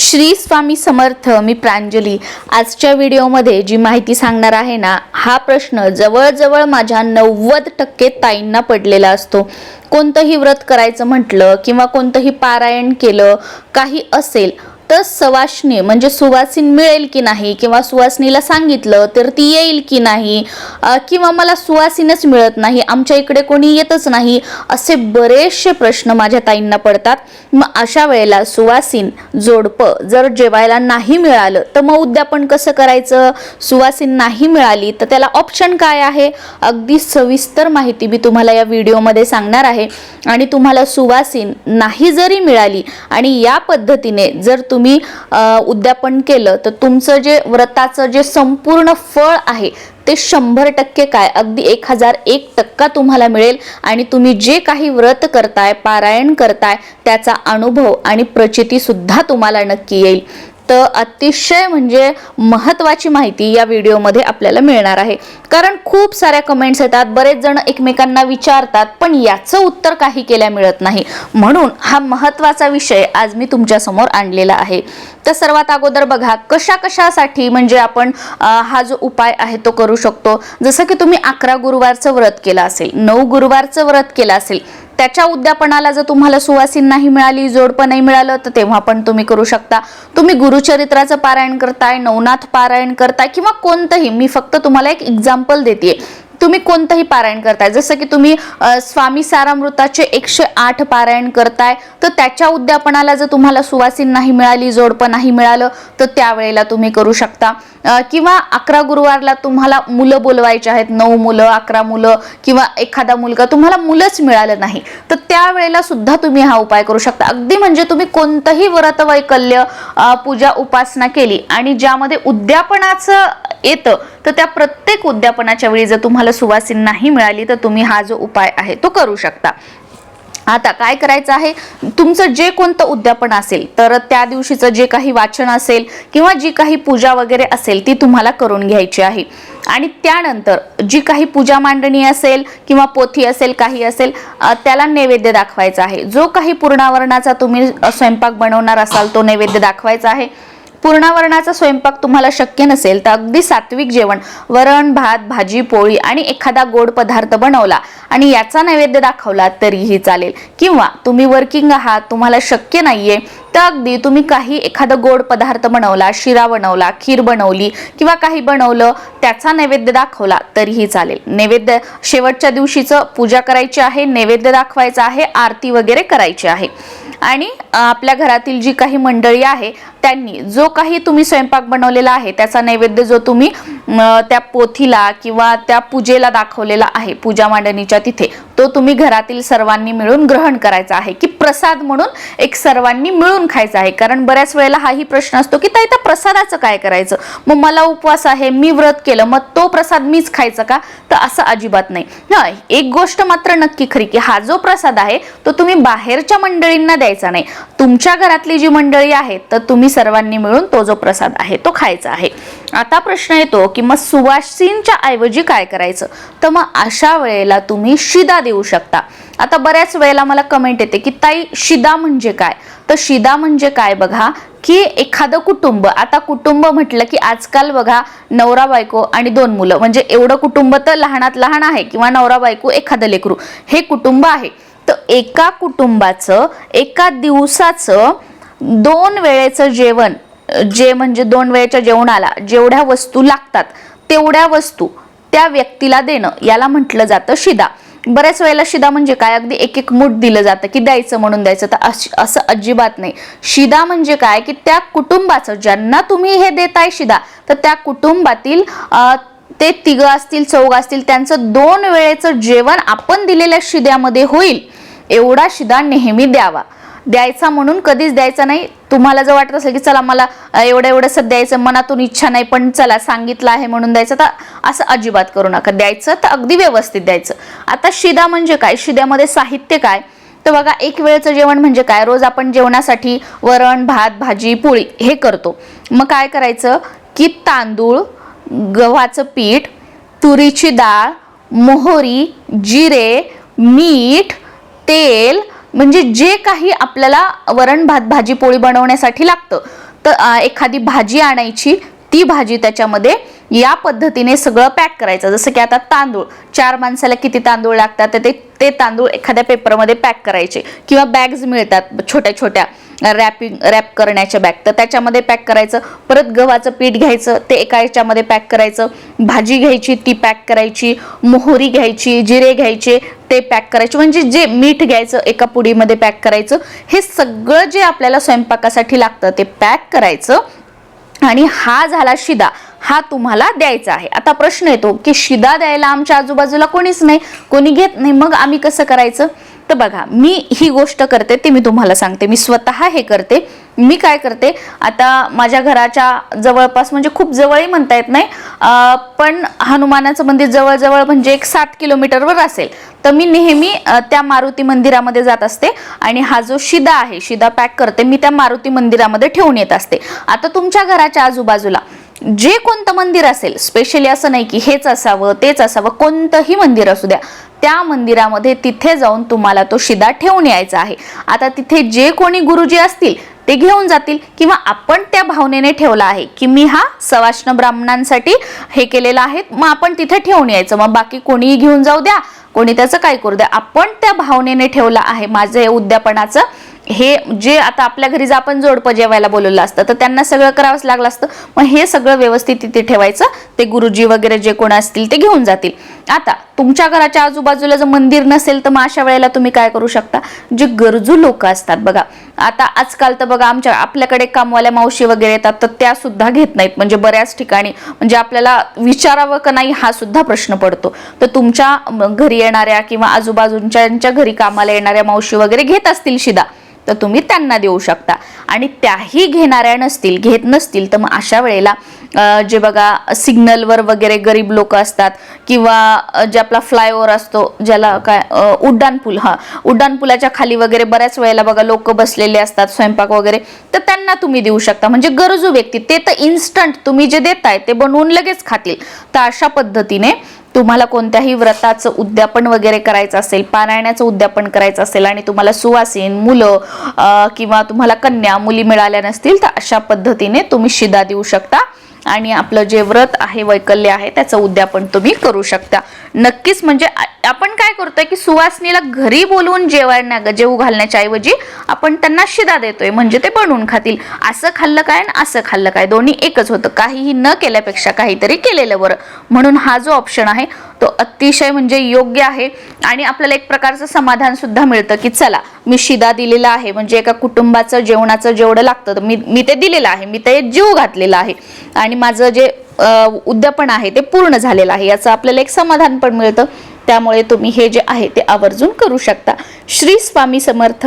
श्री स्वामी समर्थ मी प्रांजली. आजच्या व्हिडिओमध्ये जी माहिती सांगणार आहे ना हा प्रश्न जवळजवळ माझ्या नव्वद टक्के ताईंना पडलेला असतो. कोणतंही व्रत करायचं म्हटलं किंवा कोणतंही पारायण केलं काही असेल तर सवासणी म्हणजे सुवासीन मिळेल की नाही किंवा सुवासनीला सांगितलं तर ती येईल की नाही किंवा मला सुवासीनच मिळत नाही आमच्या इकडे कोणी येतच नाही असे बरेचसे प्रश्न माझ्या ताईंना पडतात. मग अशा वेळेला सुवासीन जोडपं जर जेवायला नाही मिळालं तर मग उद्यापन कसं करायचं? सुवासीन नाही मिळाली तर त्याला ऑप्शन काय आहे? अगदी सविस्तर माहिती मी तुम्हाला या व्हिडिओमध्ये सांगणार आहे. आणि तुम्हाला सुवासीन नाही जरी मिळाली आणि या पद्धतीने जर तुम्ही तुम्ही उद्यापन केलं तर तुमचं जे व्रताचं जे संपूर्ण फळ आहे ते शंभर टक्के काय? अगदी एक हजार एक टक्का तुम्हाला मिळेल आणि तुम्ही जे काही व्रत करताय पारायण करताय त्याचा अनुभव आणि प्रचिती सुद्धा तुम्हाला नक्की येईल. तर अतिशय म्हणजे महत्त्वाची माहिती या व्हिडिओमध्ये आपल्याला मिळणार आहे. कारण खूप साऱ्या कमेंट्स येतात बरेच जण एकमेकांना विचारतात पण याचं उत्तर काही केल्या मिळत नाही. म्हणून हा महत्त्वाचा विषय आज मी तुमच्यासमोर आणलेला आहे. तर सर्वात अगोदर बघा कशा कशासाठी म्हणजे आपण हा जो उपाय आहे तो करू शकतो? जसं की तुम्ही अकरा गुरुवारचं व्रत केलं असेल नऊ गुरुवारचं व्रत केलं असेल त्याच्या उद्यापनाला जर तुम्हाला सुवासीन नाही मिळाली जोडपं नाही मिळालं तर तेव्हा पण तुम्ही करू शकता. तुम्ही गुरुचरित्राचं पारायण करताय नवनाथ पारायण करताय किंवा कोणतंही मी फक्त तुम्हाला एक एक्झाम्पल देते तुम्ही कोणतंही पारायण करताय. जसं की तुम्ही स्वामी सारामृताचे एकशे आठ पारायण करताय तर त्याच्या उद्यापनाला जर तुम्हाला सुवासीन नाही मिळाली जोडपं नाही मिळालं तर त्यावेळेला तुम्ही करू शकता. किंवा अकरा गुरुवारला तुम्हाला मुलं बोलवायचे आहेत नऊ मुलं अकरा मुलं किंवा एखादा मुलगा तुम्हाला मुलंच मिळालं नाही तर त्यावेळेला सुद्धा तुम्ही हा उपाय करू शकता. अगदी म्हणजे तुम्ही कोणतंही व्रत वैकल्य पूजा उपासना केली आणि ज्यामध्ये उद्यापनाचं येतं तर त्या प्रत्येक उद्यापनाच्या वेळी जर तुम्हाला सुवासीन नाही मिळाली तर तुम्ही हा जो उपाय आहे तो करू शकता. आता काय करायचं आहे? तुमचं जे कोणतं उद्यापन असेल तर त्या दिवशीचं जे काही वाचन असेल किंवा जी काही पूजा वगैरे असेल ती तुम्हाला करून घ्यायची आहे. आणि त्यानंतर जी काही पूजा मांडणी असेल किंवा पोथी असेल काही असेल त्याला नैवेद्य दाखवायचा आहे. जो काही पूर्णावरणाचा तुम्ही स्वयंपाक बनवणार असाल तो नैवेद्य दाखवायचा आहे. पूर्णावरणाचा स्वयंपाक तुम्हाला शक्य नसेल तर अगदी सात्विक जेवण वरण भात भाजी पोळी आणि एखादा गोड पदार्थ बनवला आणि याचा नैवेद्य दाखवला तरीही चालेल. किंवा तुम्ही वर्किंग आहात तुम्हाला शक्य नाहीये तर अगदी तुम्ही काही एखादा गोड पदार्थ बनवला शिरा बनवला खीर बनवली किंवा काही बनवलं त्याचा नैवेद्य दाखवला तरीही चालेल. नैवेद्य शेवटच्या दिवशीचं पूजा करायची आहे नैवेद्य दाखवायचा आहे आरती वगैरे करायची आहे. आणि आपल्या घरातील जी काही मंडळी आहे त्यांनी जो काही तुम्ही स्वयंपाक बनवलेला आहे त्याचा नैवेद्य जो तुम्ही त्या पोथीला किंवा त्या पूजेला दाखवलेला आहे पूजा मांडणीच्या तिथे तो तुम्ही घरातील सर्वांनी मिळून ग्रहण करायचा आहे की प्रसाद म्हणून एक सर्वांनी मिळून खायचा आहे. कारण बऱ्याच वेळेला हाही प्रश्न असतो की ताई त्या प्रसादाचं काय करायचं? मग मला उपवास आहे मी व्रत केलं मग तो प्रसाद मीच खायचा का? तर असं अजिबात नाही. एक गोष्ट मात्र नक्की खरी की हा जो प्रसाद आहे तो तुम्ही बाहेरच्या मंडळींना द्यायचा नाही. तुमच्या घरातली जी मंडळी आहेत तर तुम्ही सर्वांनी मिळून तो जो प्रसाद आहे तो खायचा आहे. आता प्रश्न येतो की मग सुवासींच्या ऐवजी काय करायचं? तर मग अशा वेळेला तुम्ही शिदा देऊ शकता. आता बऱ्याच वेळेला मला कमेंट येते की ताई शिदा म्हणजे काय? तर शिदा म्हणजे काय बघा की एखादं कुटुंब आता कुटुंब म्हटलं की आजकाल बघा नवरा बायको आणि दोन मुलं म्हणजे एवढं कुटुंब तर लहानात लहान आहे किंवा नवरा बायको एखादं लेकरू हे कुटुंब आहे. तर एका कुटुंबाचं एका दिवसाचं दोन वेळेचं जेवण जे म्हणजे दोन वेळेच्या जेवणाला जेवढ्या वस्तू लागतात तेवढ्या वस्तू त्या व्यक्तीला देणं याला म्हटलं जातं शिदा. बऱ्याच वेळेला शिदा म्हणजे काय? अगदी एक एक मूठ दिलं जातं की द्यायचं म्हणून द्यायचं. तर असं अजिबात नाही. शिदा म्हणजे काय? की त्या कुटुंबाचं ज्यांना तुम्ही हे देताय शिदा तर त्या कुटुंबातील ते तिघ असतील चौघ असतील त्यांचं दोन वेळेचं जेवण आपण दिलेल्या शिद्यामध्ये होईल. एवढा शिदा नेहमी द्यावा. द्यायचा म्हणून कधीच द्यायचा नाही. तुम्हाला जर वाटत असेल की चला मला एवढं एवढं एवढंसं द्यायचं मनातून इच्छा नाही पण चला सांगितलं आहे म्हणून द्यायचं तर असं अजिबात करू नका. द्यायचं तर अगदी व्यवस्थित द्यायचं. आता शिदा म्हणजे काय? शिद्यामध्ये साहित्य काय? तर बघा एक वेळचं जेवण म्हणजे काय? रोज आपण जेवणासाठी वरण भात भाजी पोळी हे करतो. मग काय करायचं? की तांदूळ गव्हाचं पीठ तुरीची डाळ मोहरी जिरे मीठ तेल म्हणजे जे काही आपल्याला वरण भात भाजी पोळी बनवण्यासाठी लागतं तर एखादी भाजी आणायची ती भाजी त्याच्यामध्ये या पद्धतीने सगळं पॅक करायचं. जसं की आता तांदूळ चार माणसाला किती तांदूळ लागतात तर ते ते तांदूळ एखाद्या पेपरमध्ये पॅक करायचे. किंवा बॅग्स मिळतात छोट्या छोट्या रॅपिंग रॅप करण्याच्या बॅग तर त्याच्यामध्ये पॅक करायचं परत गव्हाचं पीठ घ्यायचं ते एका याच्यामध्ये पॅक करायचं. भाजी घ्यायची ती पॅक करायची. मोहरी घ्यायची जिरे घ्यायचे ते पॅक करायचे. म्हणजे जे मीठ घ्यायचं एका पुडीमध्ये पॅक करायचं हे सगळं जे आपल्याला स्वयंपाकासाठी लागतं ते पॅक करायचं. आणि हा झाला शिदा. हा तुम्हाला द्यायचा आहे. आता प्रश्न येतो की शिदा द्यायला आमच्या आजूबाजूला कोणीच नाही कोणी घेत नाही. मग आम्ही कसं करायचं? तर बघा मी ही गोष्ट करते ते मी तुम्हाला सांगते. मी स्वतः हे करते. मी काय करते आता माझ्या घराच्या जवळपास म्हणजे खूप जवळही म्हणता येत नाही पण हनुमानाचं मंदिर जवळजवळ म्हणजे एक सात किलोमीटरवर असेल. तर मी नेहमी त्या मारुती मंदिरामध्ये जात असते आणि हा जो शिदा आहे शिदा पॅक करते मी त्या मारुती मंदिरामध्ये ठेवून येत असते. आता तुमच्या घराच्या आजूबाजूला जे कोणतं मंदिर असेल स्पेशली असं नाही की हेच असावं तेच असावं कोणतंही मंदिर असू द्या त्या मंदिरामध्ये तिथे जाऊन तुम्हाला तो शिदा ठेवून यायचा आहे. आता तिथे जे कोणी गुरुजी असतील ते घेऊन जातील किंवा आपण त्या भावनेने ठेवला आहे की मी हा सवाष्ण ब्राह्मणांसाठी हे केलेलं आहे मग आपण तिथे ठेवून यायचं. मग बाकी कोणीही घेऊन जाऊ द्या कोणी त्याचं काय करू द्या. आपण त्या भावनेने ठेवलं आहे माझं हे उद्यापनाचं. हे जे आता आपल्या घरी जर आपण जोडपं जेवायला बोलवलं असतं तर त्यांना सगळं करावंच लागलं असतं. मग हे सगळं व्यवस्थित तिथे ठेवायचं. ते गुरुजी वगैरे जे कोण असतील ते घेऊन जातील. आता तुमच्या घराच्या आजूबाजूला जर मंदिर नसेल तर मग अशा वेळेला तुम्ही काय करू शकता? जे गरजू लोक असतात बघा. आता आजकाल तर बघा आमच्या आपल्याकडे कामवाल्या मावशी वगैरे येतात तर त्या सुद्धा घेत नाहीत. म्हणजे बऱ्याच ठिकाणी म्हणजे आपल्याला विचारावं का नाही हा सुद्धा प्रश्न पडतो. तर तुमच्या घरी येणाऱ्या किंवा आजूबाजूंच्या घरी कामाला येणाऱ्या मावशी वगैरे घेत असतील शिदा तर तुम्ही त्यांना देऊ शकता. आणि त्याही घेणाऱ्या नसतील घेत नसतील तर मग अशा वेळेला जे बघा सिग्नलवर वगैरे गरीब लोक असतात किंवा जे आपला फ्लायओव्हर असतो ज्याला काय उड्डाणपूल हा उड्डाणपुलाच्या खाली वगैरे बऱ्याच वेळेला बघा लोक बसलेले असतात स्वयंपाक वगैरे तर त्यांना तुम्ही देऊ शकता. म्हणजे गरजू व्यक्ती ते तर इन्स्टंट तुम्ही जे देताय ते बनवून लगेच खातील. तर अशा पद्धतीने तुम्हाला कोणत्याही व्रताचं उद्यापन वगैरे करायचं असेल पारायणाचं उद्यापन करायचं असेल आणि तुम्हाला सुवासीन मुलं किंवा तुम्हाला कन्या मुली मिळाल्या नसतील तर अशा पद्धतीने तुम्ही शिदा देऊ शकता. आणि आपलं जे व्रत आहे वैकल्य आहे त्याचं उद्यापन तुम्ही करू शकता. नक्कीच म्हणजे आ- आपण काय करतोय की सुवासनीला घरी बोलवून जेवायला जेवू घालण्याच्या ऐवजी आपण त्यांना शिदा देतोय म्हणजे ते बनवून खातील. असं खाल्लं काय आणि असं खाल्लं काय? दोन्ही एकच होतं. काहीही न केल्यापेक्षा काहीतरी केलेलं बरं. म्हणून हा जो ऑप्शन आहे तो अतिशय म्हणजे योग्य आहे. आणि आपल्याला एक प्रकारचं समाधान सुद्धा मिळतं की चला मी शिदा दिलेला आहे. म्हणजे एका कुटुंबाचं जेवणाचं जेवढं लागतं मी मी ते दिलेलं आहे. मी ते जीव घातलेला आहे. आणि माझं जे उद्यापन आहे ते पूर्ण झालेलं आहे. याचं आपल्याला एक समाधान पण मिळतं. त्यामुळे तुम्ही हे जे आहे ते आवर्जून करू शकता. श्री स्वामी समर्थ.